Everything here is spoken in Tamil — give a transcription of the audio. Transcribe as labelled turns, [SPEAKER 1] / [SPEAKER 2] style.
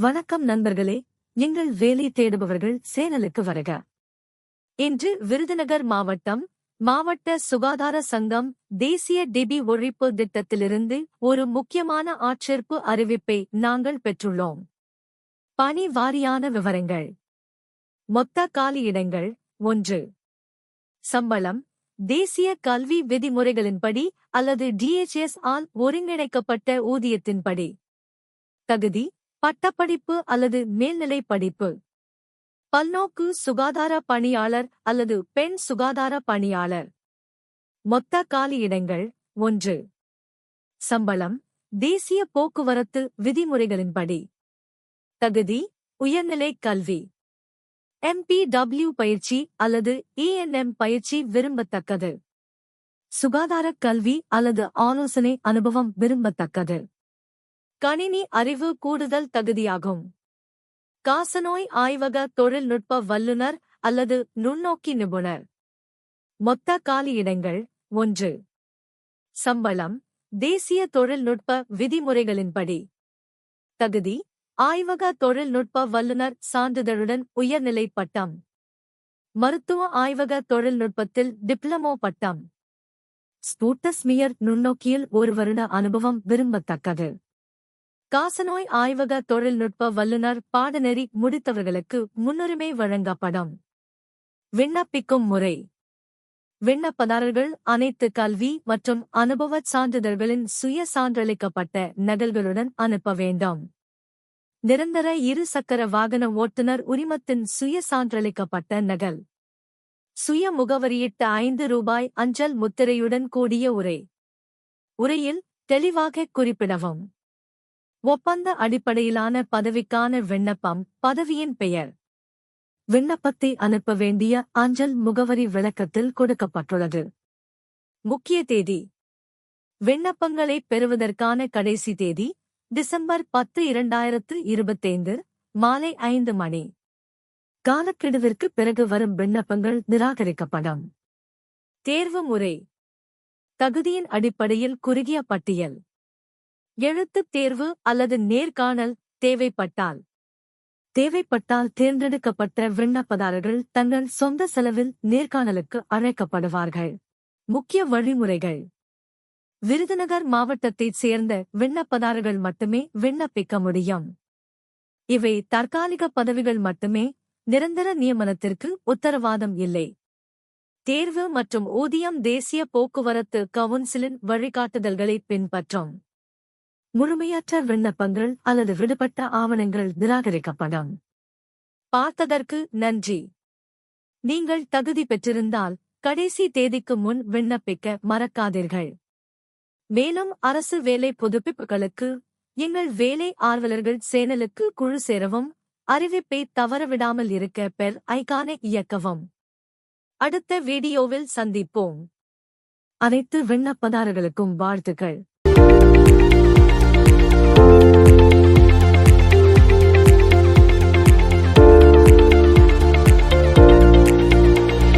[SPEAKER 1] வணக்கம் நண்பர்களே நீங்கள் வேலை தேடுபவர்கள் சேனலுக்கு வருக. இன்று விருதுநகர் மாவட்டம் மாவட்ட சுகாதார சங்கம் தேசிய டிபி ஒழிப்பு திட்டத்திலிருந்து ஒரு முக்கியமான ஆட்சேர்ப்பு அறிவிப்பை நாங்கள் பெற்றுள்ளோம். பணி வாரியான விவரங்கள். மொத்த காலியிடங்கள் ஒன்று. சம்பளம் தேசிய கல்வி விதிமுறைகளின்படி அல்லது டிஎச்எஸ் ஆல் ஒருங்கிணைக்கப்பட்ட ஊதியத்தின்படி. தகுதி பட்டப்படிப்பு அல்லது மேல்நிலை படிப்பு பல்நோக்கு சுகாதார பணியாளர் அல்லது பெண் சுகாதார பணியாளர். மொத்த காலியிடங்கள் ஒன்று. சம்பளம் தேசிய போக்குவரத்து விதிமுறைகளின்படி. தகுதி உயர்நிலை கல்வி. எம்பிடபிள்யூ பயிற்சி அல்லது இஎன்எம் பயிற்சி விரும்பத்தக்கது. சுகாதாரக் கல்வி அல்லது ஆலோசனை அனுபவம் விரும்பத்தக்கது. கணினி அறிவு கூடுதல் தகுதியாகும். காசநோய் ஆய்வக தொழில்நுட்ப வல்லுநர் அல்லது நுண்ணோக்கி நிபுணர். மொத்த காலியிடங்கள் ஒன்று. சம்பளம் தேசிய தொழில்நுட்ப விதிமுறைகளின்படி. தகுதி ஆய்வக தொழில்நுட்ப வல்லுநர் சான்றிதழுடன் உயர்நிலை பட்டம். மருத்துவ ஆய்வக தொழில்நுட்பத்தில் டிப்ளமோ பட்டம். ஸ்பூட்டஸ்மியர் நுண்ணோக்கியில் ஒரு வருட அனுபவம் விரும்பத்தக்கது. காசநோய் ஆய்வக தொழில்நுட்ப வல்லுநர் பாடநெறி முடித்தவர்களுக்கு முன்னுரிமை வழங்கப்படும். விண்ணப்பிக்கும் முறை. விண்ணப்பதாரர்கள் அனைத்து கல்வி மற்றும் அனுபவச் சான்றிதழ்களின் சுய சான்றளிக்கப்பட்ட நகல்களுடன் அனுப்ப வேண்டும். நிரந்தர இரு சக்கர வாகன ஓட்டுநர் உரிமத்தின் சுய சான்றளிக்கப்பட்ட நகல். சுய முகவரியிட்ட ஐந்து ரூபாய் அஞ்சல் முத்திரையுடன் கூடிய உரை. உரையில் தெளிவாக குறிப்பிடவும். ஒப்பந்த அடிப்படையிலான பதவிக்கான விண்ணப்பம் பதவியின் பெயர். விண்ணப்பத்தை அனுப்ப வேண்டிய அஞ்சல் முகவரி விளக்கத்தில் கொடுக்கப்பட்டுள்ளது. முக்கிய தேதி. விண்ணப்பங்களை பெறுவதற்கான கடைசி தேதி டிசம்பர் பத்து இரண்டாயிரத்து இருபத்தைந்து மாலை ஐந்து மணி. காலக்கெடுவிற்கு பிறகு வரும் விண்ணப்பங்கள் நிராகரிக்கப்படும். தேர்வு முறை. தகுதியின் அடிப்படையில் குறுகிய பட்டியல். எழுத்துத் தேர்வு அல்லது நேர்காணல் தேவைப்பட்டால். தேவைப்பட்டால் தேர்ந்தெடுக்கப்பட்ட விண்ணப்பதாரர்கள் தங்கள் சொந்த செலவில் நேர்காணலுக்கு அழைக்கப்படுவார்கள். முக்கிய வழிமுறைகள். விருதுநகர் மாவட்டத்தைச் சேர்ந்த விண்ணப்பதாரர்கள் மட்டுமே விண்ணப்பிக்க முடியும். இவை தற்காலிக பதவிகள் மட்டுமே நிரந்தர நியமனத்திற்கு உத்தரவாதம் இல்லை. தேர்வு மற்றும் ஊதியம் தேசிய போக்குவரத்து கவுன்சிலின் வழிகாட்டுதல்களை பின்பற்றும். முழுமையற்ற விண்ணப்பங்கள் அல்லது விடுபட்ட ஆவணங்கள் நிராகரிக்கப்படும். பார்த்ததற்கு நன்றி. நீங்கள் தகுதி பெற்றிருந்தால் கடைசி தேதிக்கு முன் விண்ணப்பிக்க மறக்காதீர்கள். மேலும் அரசு வேலை புதுப்பிப்புகளுக்கு எங்கள் வேலை ஆர்வலர்கள் சேனலுக்கு குழு சேரவும் அறிவிப்பை தவறவிடாமல் இருக்க பெர் ஐகானை இயக்கவும். அடுத்த வீடியோவில் சந்திப்போம். அனைத்து விண்ணப்பதாரர்களுக்கும் வாழ்த்துக்கள்.